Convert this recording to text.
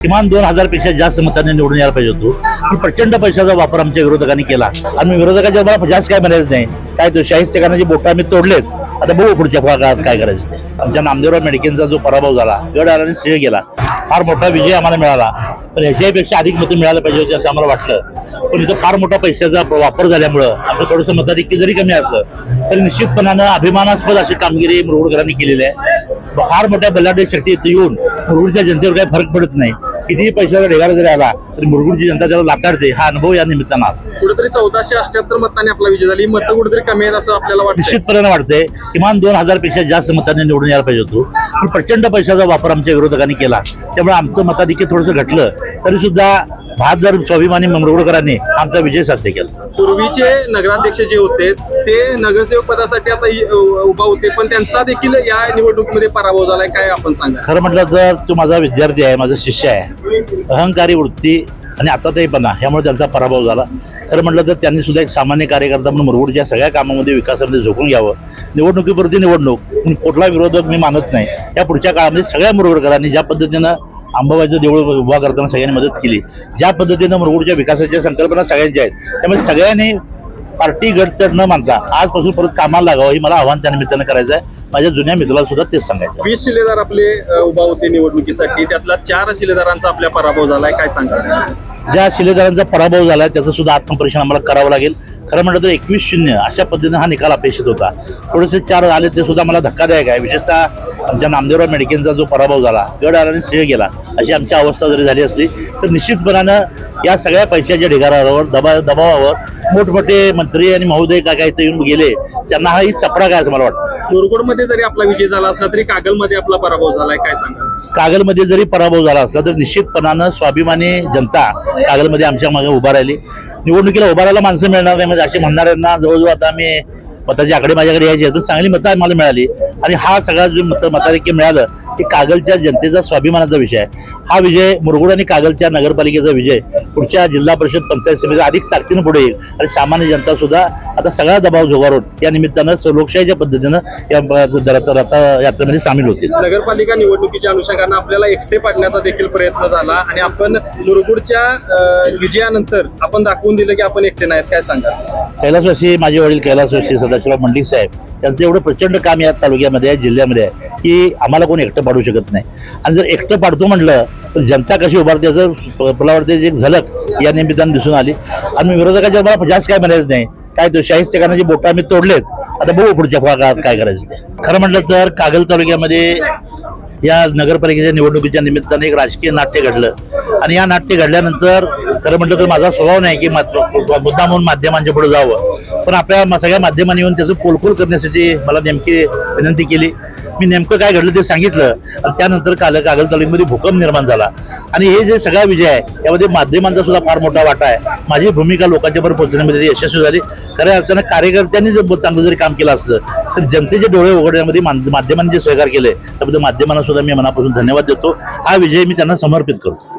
किमान दोन हजारपेक्षा जास्त मतांनी निवडून यायला पाहिजे होतो. पण प्रचंड पैशाचा वापर आमच्या विरोधकांनी केला. आणि विरोधकाच्या मला जास्त काय म्हणायचं नाही. काय तो शाहिस्तेखानाचे बोट आम्ही तोडलेत. आता बघू पुढच्या काळात काय करायचं ते. आमच्या नामदेवराव मेडकेंचा जो पराभव झाला गड आला सिंह गेला. फार मोठा विजय आम्हाला मिळाला. पण याच्यापेक्षा अधिक मतं मिळायला पाहिजे होती असं आम्हाला वाटलं. पण इथं फार मोठा पैशाचा वापर झाल्यामुळं आपलं थोडंसं मताधिक्य जरी कमी असलं तरी निश्चितपणानं अभिमानास्पद अशी कामगिरी मुरगुडकरांनी केलेली आहे. फार मोठ्या बलाढ्य शक्ती इथं येऊन मुरगुडच्या जनतेवर काही फरक पडत नाही. कितीही पैशाचा ढेगारा जरी आला तरी मुरगुडची जनता त्याला लाताडते हा अनुभव या निमित्तानं आला. कुठेतरी चौदाशे अठ्याहत्तर मतांनी आपला विजय झाली. मतं कुठेतरी कमी आहेत असं आपल्याला वाटतं निश्चितपणे वाटतंय. किमान दोन हजारपेक्षा जास्त मतांनी निवडून यायला पाहिजे होतो. पण प्रचंड पैशाचा वापर आमच्या विरोधकांनी केला. त्यामुळे आमचं मताधिक्य थोडंसं घटलं. तरी सुद्धा बहादर स्वाभिमानी मंगरुळकरांनी आमचा विजय साध्य केला. पूर्वीचे नगराध्यक्ष जे होते ते नगरसेवक पदासाठी आता उभा होते पण त्यांचा देखील या निवडणुकीमध्ये पराभव झालाय काय आपण सांगा खरं म्हटलं तर तो माझा विद्यार्थी आहे माझा शिष्य आहे. अहंकारी वृत्ती आणि आता तेपणा ह्यामुळे त्यांचा पराभव झाला. खरं म्हटलं तर त्यांनी सुद्धा एक सामान्य कार्यकर्ता म्हणून मुरगुडच्या सगळ्या कामामध्ये विकासामध्ये झोकून घ्यावं. निवडणुकीपुरती निवडणूक पण कुठला विरोधक मी मानत नाही. या पुढच्या काळामध्ये सगळ्या मुरगुडकरांनी ज्या पद्धतीनं अंबाबाईचं देऊळ उभा करताना सगळ्यांनी मदत केली. ज्या पद्धतीनं मुरगुडच्या विकासाच्या संकल्पना सगळ्यांच्या आहेत त्यामुळे सगळ्यांनी पार्टी गटतट न मानता आजपासून परत कामाला लागावं हे मला आव्हान त्या निमित्तानं करायचं आहे. माझ्या जुन्या मित्राला सुद्धा तेच सांगायचं वीस शिलेदार आपले उभा होते निवडणुकीसाठी. त्यातला चार शिलेदारांचा आपल्या पराभव झालाय. काय सांगा ज्या शिलेदारांचा पराभव झाला त्याचं सुद्धा आत्मपरीक्षण आम्हाला करावं लागेल. खरं म्हटलं तर एकवीस शून्य अशा पद्धतीनं हा निकाल अपेक्षित होता. थोडेसे चार आले ते सुद्धा मला धक्कादायक आहे. विशेषतः आमच्या नामदेवराव मेडकेंचा जो पराभव झाला गड आला आणि सिंह गेला अशी आमची अवस्था जरी झाली असली तर निश्चितपणानं या सगळ्या पैशाच्या ढिगारावर दबा दबावावर मोठमोठे मंत्री आणि महोदय काय काय इथे येऊन गेले त्यांना हा ही चपडा काय असं मला वाटतं. मुरगुडमध्ये जरी आपला विजय झाला असला तरी कागलमध्ये आपला पराभव झालाय काय सांगा कागलमध्ये जरी पराभव झाला असला तर निश्चितपणानं स्वाभिमानी जनता कागलमध्ये आमच्या मागे उभा राहिली. निवडणुकीला उभा राहायला माणसं मिळणार नाही म्हणजे असे म्हणणाऱ्यांना जवळजवळ आता आम्ही मताची आकडे माझ्याकडे यायची आहेत, चांगली मतं आम्हाला मिळाली. आणि हा सगळा जो मत मताधिक्य मिळालं हे कागलच्या जनतेचा स्वाभिमानाचा विषय आहे. हा विजय मुरगुड आणि कागलच्या नगरपालिकेचा विजय पुढच्या जिल्हा परिषद पंचायत समितीचा अधिक ताकदीनं पुढे येईल. आणि सामान्य जनता सुद्धा आता सगळा दबाव झुगारून या निमित्तानं लोकशाहीच्या पद्धतीनं या यात्रेमध्ये सामील होतील. नगरपालिका निवडणुकीच्या अनुषंगानं आपल्याला एकटे पाडण्याचा देखील प्रयत्न झाला आणि आपण मुरगुडच्या विजयानंतर आपण दाखवून दिलं की आपण एकटे नाहीत काय सांगा कैलासवासी माझे वडील कैलासवासी सदाशिवराव मंडिक साहेब त्यांचं एवढं प्रचंड काम या तालुक्यामध्ये आहे जिल्ह्यामध्ये आहे की आम्हाला कोणी एकटं पाडू शकत नाही. आणि जर एकटं पाडतो म्हटलं तर जनता कशी उभारते याचं मला एक झलक या निमित्तानं दिसून आली. आणि विरोधकाच्या मला जास्त काय म्हणायचं नाही. काय तो शाहिस्तेखानाचे बोटं आम्ही तोडलेत. आता बघू पुढच्या काळात काय करायचं ते. खरं म्हटलं तर कागल तालुक्यामध्ये या नगरपालिकेच्या निवडणुकीच्या निमित्ताने एक राजकीय नाट्य घडलं. आणि या नाट्य घडल्यानंतर खरं म्हटलं तर माझा स्वभाव नाही की मुद्दा म्हणून माध्यमांच्या पुढे जावं. पण आपल्या सगळ्या माध्यमांनी येऊन त्याचं पोलपोल करण्यासाठी मला नेमकी विनंती केली. मी नेमकं काय घडलं ते सांगितलं. आणि त्यानंतर काल कागल तालुक्यामध्ये भूकंप निर्माण झाला. आणि हे जे सगळा विजय आहे यामध्ये माध्यमांचा सुद्धा फार मोठा वाटा आहे. माझी भूमिका लोकांच्या बरोबर पोहोचण्यामध्ये यशस्वी झाली. खऱ्या अर्थानं कार्यकर्त्यांनी जर चांगलं जरी काम केलं असलं तर जनतेचे डोळे उघडण्यामध्ये माध्यमांनी जे सहकार्य केले त्याबद्दल माध्यमांना सुद्धा मी मनापासून धन्यवाद देतो. हा विजय मी त्यांना समर्पित करतो.